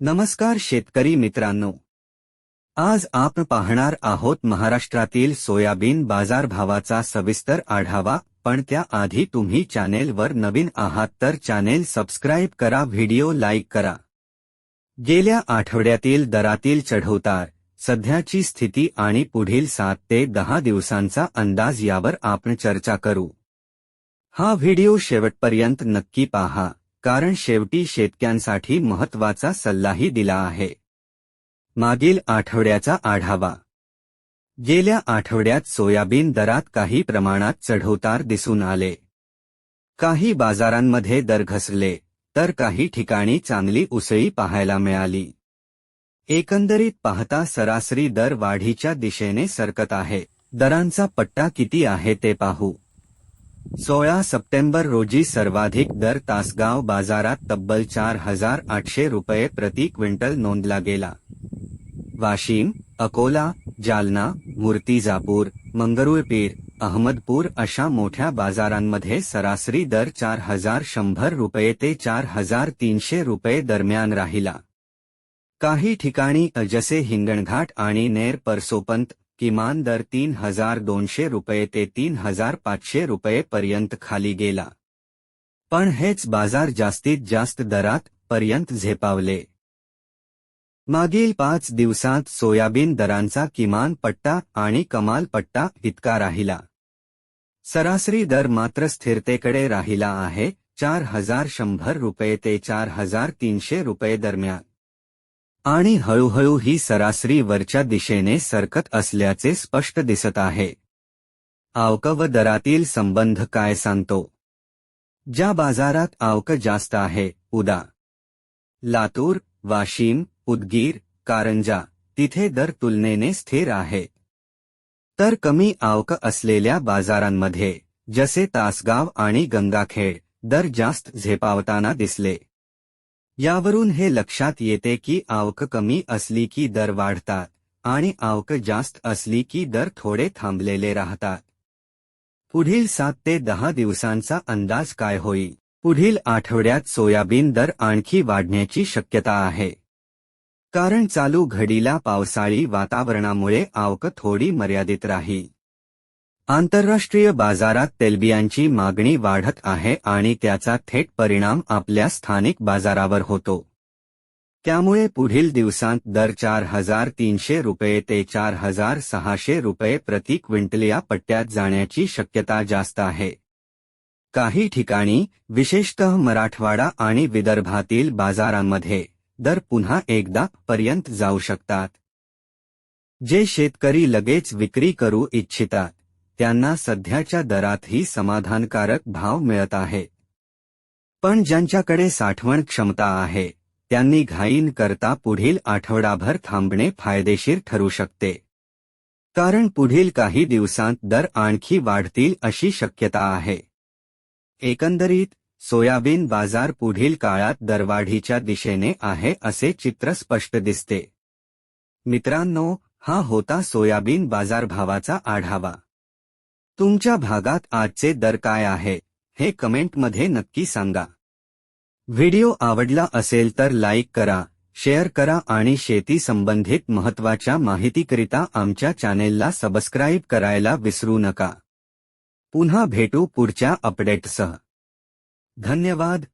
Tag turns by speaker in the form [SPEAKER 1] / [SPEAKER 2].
[SPEAKER 1] नमस्कार शेतकरी मित्रांनो. आज आपण पाहणार आहोत महाराष्ट्रातील सोयाबीन बाजारभावाचा सविस्तर आढावा पण त्याआधी तुम्ही चॅनेलवर नवीन आहात तर चॅनेल सबस्क्राईब करा व्हिडिओ लाईक करा. गेल्या आठवड्यातील दरातील चढवतार सध्याची स्थिती आणि पुढील सात ते दहा दिवसांचा अंदाज यावर आपण चर्चा करू. हा व्हिडिओ शेवटपर्यंत नक्की पहा. कारण शेवटी शेतक्यांसाठी महत्त्वाचा सल्लाही दिला आहे. मागील आठवड्याचा आढावा. गेल्या आठवड्यात सोयाबीन दरात काही प्रमाणात चढउतार दिसून आले. काही बाजारांमध्ये दर घसरले तर काही ठिकाणी चांगली उसळी पाहायला मिळाली. एकंदरीत पाहता सरासरी दर वाढीच्या दिशेने सरकत आहे. दरांचा पट्टा किती आहे ते पाहू. सोळा सप्टेंबर रोजी सर्वाधिक दर तासगाव बाजारात तब्बल चार हजार आठशे रुपये प्रति क्विंटल नोंदला गेला. वाशिम अकोला जालना मूर्तिजापूर मंगरुळपीर अहमदपूर अशा मोठ्या बाजारांमध्ये सरासरी दर चार हजार शंभर रुपये ते चार हजार तीनशे रुपये दरम्यान राहिला. काही ठिकाणी जसे हिंगणघाट आणि नेर परसोपंत किमान दर तीन हजार दोनशे रुपये ते तीन हजार पाचशे रुपये पर्यंत खाली गेला. पण हेच बाजार जास्तीत जास्त दरात पर्यंत झेपावले. मागील पाच दिवसांत सोयाबीन दरांचा किमान पट्टा आणि कमाल पट्टा इतका राहिला. सरासरी दर मात्र स्थिरतेकडे राहिला आहे चार हजार शंभर रुपये ते चार हजार तीनशे रुपये दरम्यान. आणि हळूहळू ही सरासरी वरच्या दिशेने सरकत असल्याचे स्पष्ट दिसत आहे. आवक व दरातील संबंध काय सांगतो? ज्या बाजारात आवक जास्त आहे उदा. लातूर वाशिम उदगीर कारंजा तिथे दर तुलनेने स्थिर आहे. तर कमी आवक असलेल्या बाजारांमध्ये जसे तासगाव आणि गंगाखेड दर जास्त झेपावताना दिसले. यावरून हे लक्षात येते की आवक कमी असली की दर वाढतात आणि आवक जास्त असली की दर थोडे थांबलेले राहतात. पुढील सात ते दहा दिवसांचा अंदाज काय होईल? पुढील आठवड्यात सोयाबीन दर आणखी वाढण्याची शक्यता आहे. कारण चालू घडीला पावसाळी वातावरणामुळे आवक थोडी मर्यादित राहील. आंतरराष्ट्रीय बाजारात तेलबियांची मागणी वाढत आहे आणि त्याचा थेट परिणाम आपल्या स्थानिक बाजारावर होतो. त्यामुळे पुढील दिवसांत दर चार हजार तीनशे रुपये ते चार हजार सहाशे रुपये प्रति क्विंटल या पट्ट्यात जाण्याची शक्यता जास्त आहे. काही ठिकाणी विशेषतः मराठवाडा आणि विदर्भातील बाजारांमध्ये दर पुन्हा एकदा पर्यंत जाऊ शकतात. जे शेतकरी लगेच विक्री करू इच्छितात. त्यांना सध्याच्या दरातही समाधानकारक भाव मिळत आहे. पण ज्यांच्याकडे साठवण क्षमता आहे त्यांनी घाईन करता पुढील आठवडाभर थांबणे फायदेशीर ठरू शकते. कारण पुढील काही दिवसांत दर आणखी वाढतील अशी शक्यता आहे. एकंदरीत सोयाबीन बाजार पुढील काळात दरवाढीच्या दिशेने आहे असे चित्र स्पष्ट दिसते. मित्रांनो हा होता सोयाबीन बाजारभावाचा आढावा. तुमच्या भागात आजचे दर काय आहे हे कमेंटमध्ये नक्की सांगा. व्हिडिओ आवडला असेल तर लाईक करा शेअर करा आणि शेती संबंधित महत्त्वाच्या माहितीकरिता आमच्या चॅनेलला सबस्क्राईब करायला विसरू नका. पुन्हा भेटू पुढच्या अपडेटसह धन्यवाद.